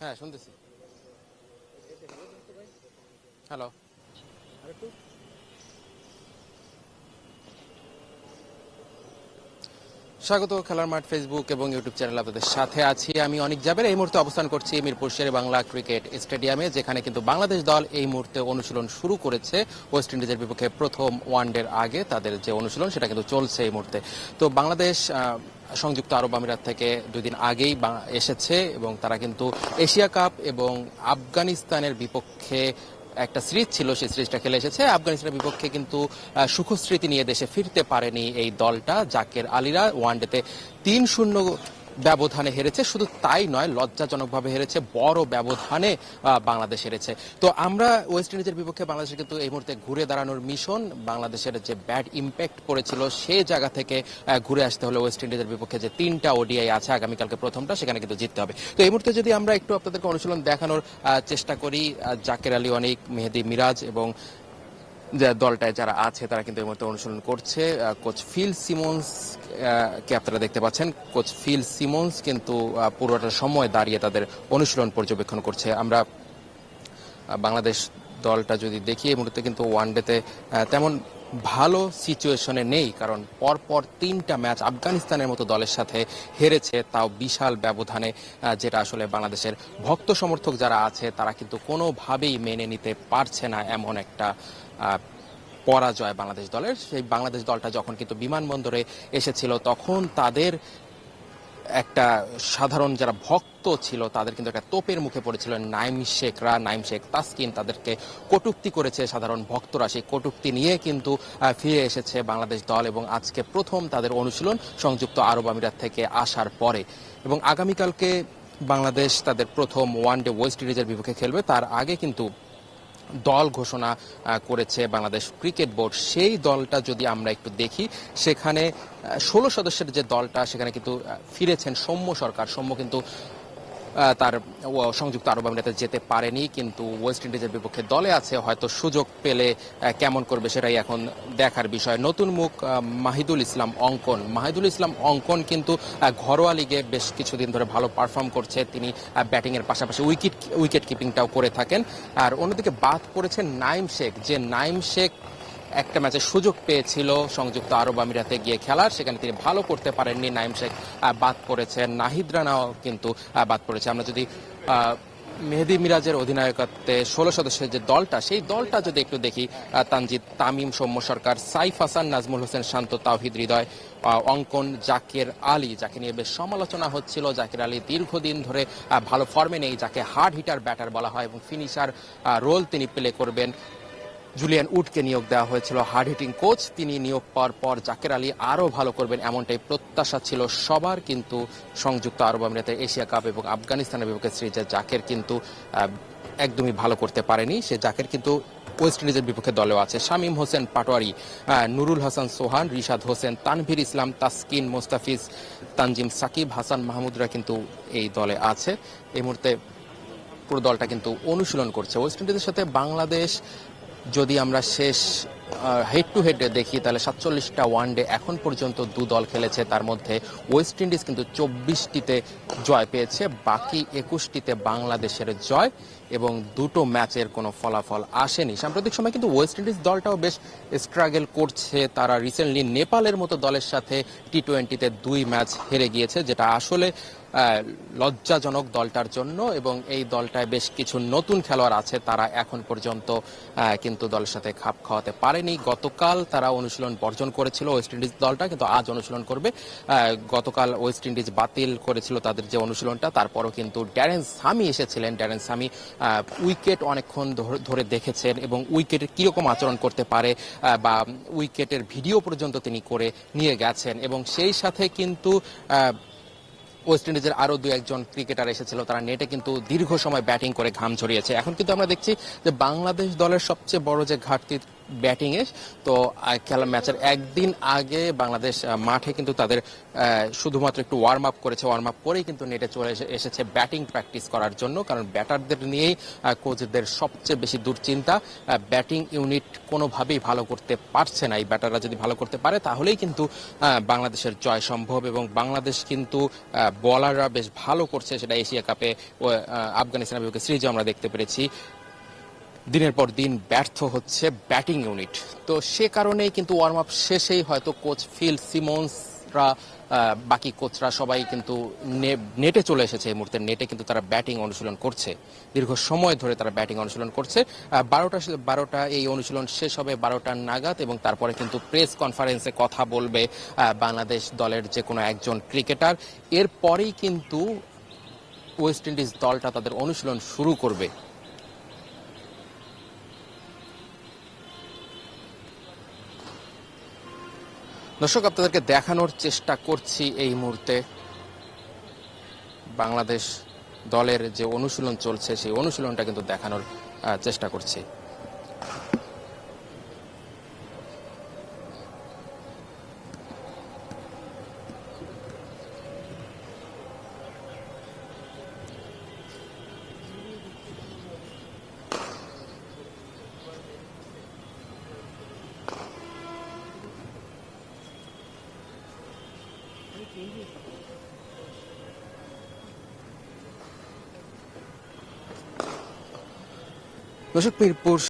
হ্যাঁ শুনতেছি। হ্যালো স্বাগত খেলার মাঠ ফেসবুক এবং ইউটিউব চ্যানেল আপনাদের সাথে আছি। আমি অনেক যাবের এই মুহূর্তে অবস্থান করছি মিরপুর শেরে বাংলা ক্রিকেট স্টেডিয়ামে, যেখানে কিন্তু বাংলাদেশ দল এই মুহূর্তে অনুশীলন শুরু করেছে। ওয়েস্ট ইন্ডিজের বিপক্ষে প্রথম ওয়ানডের আগে তাদের যে অনুশীলন, সেটা কিন্তু চলছে এই মুহূর্তে। তো বাংলাদেশ সংযুক্ত আরব আমিরাত থেকে দুই দিন আগেই এসেছে এবং তারা কিন্তু এশিয়া কাপ এবং আফগানিস্তানের বিপক্ষে একটা সিরিজ ছিল, সেই সিরিজটা খেলে এসেছে। আফগানিস্তানের বিপক্ষে কিন্তু সুখস্মৃতি নিয়ে দেশে ফিরতে পারেনি এই দলটা, জাকের আলীরা। ওয়ানডেতে তিন শূন্য ব্যবধানে হেরেছে। শুধু তাই নয়, লজ্জাজনকভাবে হেরেছে, বড় ব্যবধানে বাংলাদেশ হেরেছে। তো আমরা ওয়েস্ট ইন্ডিজের বিপক্ষে বাংলাদেশের কিন্তু এই মুহূর্তে ঘুরে দাঁড়ানোর মিশন বাংলাদেশের যে ব্যাড ইম্প্যাক্ট পড়েছিল সে জায়গা থেকে ঘুরে আসতে হলে ওয়েস্ট ইন্ডিজের বিপক্ষে যে তিনটা ওডিআই আছে, আগামীকালকে প্রথমটা, সেখানে কিন্তু জিততে হবে। তো এই মুহূর্তে যদি আমরা একটু আপনাদেরকে অনুশীলন দেখানোর চেষ্টা করি জাকের আলী, অনিক মেহেদি মিরাজ এবং দলটায় যারা আছে, তারা কিন্তু এই মুহূর্তে অনুশীলন করছে। কোচ ফিল সিমন্স কে আপনারা দেখতে পাচ্ছেন? কোচ ফিল সিমন্স কিন্তু পুরোটা সময় দাঁড়িয়ে তাদের অনুশীলন পর্যবেক্ষণ করছে। আমরা বাংলাদেশ দলটা যদি দেখি, এই মুহূর্তে কিন্তু ওয়ান ডেতে তেমন ভালো সিচুয়েশনে নেই, কারণ পরপর তিনটা ম্যাচ আফগানিস্তানের মতো দলের সাথে হেরেছে, তাও বিশাল ব্যবধানে যেটা আসলে বাংলাদেশের ভক্ত সমর্থক যারা আছে, তারা কিন্তু কোনোভাবেই মেনে নিতে পারছে না এমন একটা পরাজয় বাংলাদেশ দলের। সেই বাংলাদেশ দলটা যখন কিন্তু বিমানবন্দরে এসেছিল, তখন তাদের একটা সাধারণ যারা ভক্ত ছিল, তাদের কিন্তু একটা তোপের মুখে পড়েছিল। নাইম শেখরা, নাইম শেখ তাসকিন তাদেরকে কটুক্তি করেছে সাধারণ ভক্তরা। সেই কটুক্তি নিয়ে কিন্তু ফিরে এসেছে বাংলাদেশ দল এবং আজকে প্রথম তাদের অনুশীলন সংযুক্ত আরব আমিরাত থেকে আসার পরে। এবং আগামীকালকে বাংলাদেশ তাদের প্রথম ওয়ান ডে ওয়েস্ট ইন্ডিজের বিপক্ষে খেলবে। তার আগে কিন্তু দল ঘোষণা করেছে বাংলাদেশ ক্রিকেট বোর্ড। সেই দলটা যদি আমরা একটু দেখি, সেখানে ষোলো সদস্যের যে দলটা, সেখানে কিন্তু ফিরেছেন সৌম্য সরকার। সৌম্য কিন্তু তার সংযুক্ত আরব আমিরাতে যেতে পারেনি, কিন্তু ওয়েস্ট ইন্ডিজের বিপক্ষে দলে আছে, হয়তো সুযোগ পেলে কেমন করবে সেটাই এখন দেখার বিষয়। নতুন মুখ মাহিদুল ইসলাম অঙ্কন। মাহিদুল ইসলাম অঙ্কন কিন্তু ঘরোয়া লিগে বেশ কিছুদিন ধরে ভালো পারফর্ম করছে। তিনি ব্যাটিংয়ের পাশাপাশি উইকেট উইকেট কিপিংটাও করে থাকেন। আর অন্যদিকে বাদ পড়েছে নাইম শেখ। যে নাইম শেখ একটা ম্যাচে সুযোগ পেয়েছিল সংযুক্ত আরব আমিরাতে গিয়ে খেলার। সেখানে তিনি ভালো করতে পারেননি, নাইম শেখ বাদ পড়েছেন। নাহিদ রানাও কিন্তু বাদ পড়েছে। আমরা যদি মেহেদি মিরাজের অধিনায়কত্বে ষোলো সদস্যের যে দলটা, সেই দলটা যদি একটু দেখি তানজিদ, তামিম সৌম্য সরকার, সাইফ হাসান, নাজমুল হোসেন শান্ত, তাওহিদ হৃদয় অঙ্কন, জাকের আলী, যাকে নিয়ে বেশ সমালোচনা হচ্ছিল। জাকের আলী দীর্ঘদিন ধরে ভালো ফর্মে নেই, যাকে হার্ড হিটার ব্যাটার বলা হয় এবং ফিনিশার রোল তিনি প্লে করবেন। জুলিয়ান উডকে নিয়োগ দেওয়া হয়েছিল হার্ড হিটিং কোচ। তিনি নিয়োগ পাওয়ার পর জাকের আলী আরও ভালো করবেন এমনটাই প্রত্যাশা ছিল সবার, কিন্তু সংযুক্ত আরব আমিরাতের এশিয়া কাপ এবং আফগানিস্তানের বিপক্ষে সিরিজে জাকের কিন্তু একদমই ভালো করতে পারেনি। সে জাকের কিন্তু ওয়েস্ট ইন্ডিজের বিপক্ষে দলেও আছে। শামীম হোসেন পাটোয়ারি নুরুল হাসান সোহান, রিশাদ হোসেন, তানভীর ইসলাম, তাসকিন মোস্তাফিজ, তানজিম সাকিব, হাসান মাহমুদরা কিন্তু এই দলে আছে। এই মুহূর্তে পুরো দলটা কিন্তু অনুশীলন করছে। ওয়েস্ট ইন্ডিজের সাথে বাংলাদেশ যদি আমরা শেষ হেড টু হেড দেখি, তাহলে সাতচল্লিশটা ওয়ানডে এখন পর্যন্ত দু দল খেলেছে। তার মধ্যে ওয়েস্ট ইন্ডিজ কিন্তু চব্বিশটিতে জয় পেয়েছে, বাকি একুশটিতে বাংলাদেশের জয় এবং দুটো ম্যাচের কোনো ফলাফল আসেনি। সাম্প্রতিক সময় কিন্তু ওয়েস্ট ইন্ডিজ দলটাও বেশ স্ট্রাগল করছে। তারা রিসেন্টলি নেপালের মতো দলের সাথে টি টোয়েন্টিতে দুই ম্যাচ হেরে গিয়েছে, যেটা আসলে লজ্জাজনক দলটার জন্য এবং এই দলটায় বেশ কিছু নতুন খেলোয়াড় আছে, তারা এখন পর্যন্ত কিন্তু দলের সাথে খাপ খাওয়াতে পারেনি। গতকাল তারা অনুশীলন বর্জন করেছিল ওয়েস্ট ইন্ডিজ দলটা, কিন্তু আজ অনুশীলন করবে। গতকাল ওয়েস্ট ইন্ডিজ বাতিল করেছিল তাদের যে অনুশীলনটা, তারপরও কিন্তু ড্যারেন সামি এসেছিলেন। ড্যারেন সামি উইকেট অনেকক্ষণ ধরে- দেখেছেন এবং উইকেটের কীরকম আচরণ করতে পারে বা উইকেটের ভিডিও পর্যন্ত তিনি করে নিয়ে গেছেন এবং সেই সাথে কিন্তু ওয়েস্ট ইন্ডিজের আরও দু একজন ক্রিকেটার এসেছিল। তারা নেটে কিন্তু দীর্ঘ সময় ব্যাটিং করে ঘাম ছড়িয়েছে এখন কিন্তু আমরা দেখছি যে বাংলাদেশ দলের সবচেয়ে বড় যে ঘাটতি ব্যাটিংয়ে তো খেলা ম্যাচের একদিন আগে বাংলাদেশ মাঠে কিন্তু তাদের শুধুমাত্র একটু ওয়ার্ম আপ করেছে ওয়ার্ম আপ করেই কিন্তু নেটে চলে এসে- এসেছে ব্যাটিং প্র্যাকটিস করার জন্য। কারণ ব্যাটারদের নিয়েই কোচদের সবচেয়ে বেশি দুশ্চিন্তা। ব্যাটিং ইউনিট কোনোভাবেই ভালো করতে পারছে না। এই ব্যাটাররা যদি ভালো করতে পারে, তাহলেই কিন্তু বাংলাদেশের জয় সম্ভব। এবং বাংলাদেশ কিন্তু বলাররা বেশ ভালো করছে। সেটা এশিয়া কাপে আফগানিস্তানের বিপক্ষে সিরিজে আমরা দেখতে পেরেছি। দিনের পর দিন ব্যর্থ হচ্ছে ব্যাটিং ইউনিট। তো সে কারণেই কিন্তু ওয়ার্ম আপ শেষেই হয়তো কোচ ফিল সিমন্সরা বাকি কোচরা সবাই কিন্তু নেটে চলে এসেছে এই মুহূর্তে। নেটে কিন্তু তারা ব্যাটিং অনুশীলন করছে। দীর্ঘ সময় ধরে তারা ব্যাটিং অনুশীলন করছে। বারোটা বারোটা এই অনুশীলন শেষ হবে বারোটা নাগাদ এবং তারপরে কিন্তু প্রেস কনফারেন্সে কথা বলবে বাংলাদেশ দলের যে কোনো একজন ক্রিকেটার। এরপরেই কিন্তু ওয়েস্ট ইন্ডিজ দলটা তাদের অনুশীলন শুরু করবে। দর্শক, আপনাদেরকে দেখানোর চেষ্টা করছি এই মুহূর্তে। বাংলাদেশ দলের যে অনুশীলন চলছে, সেই অনুশীলনটা কিন্তু দেখানোর চেষ্টা করছি। Entendi. Não sei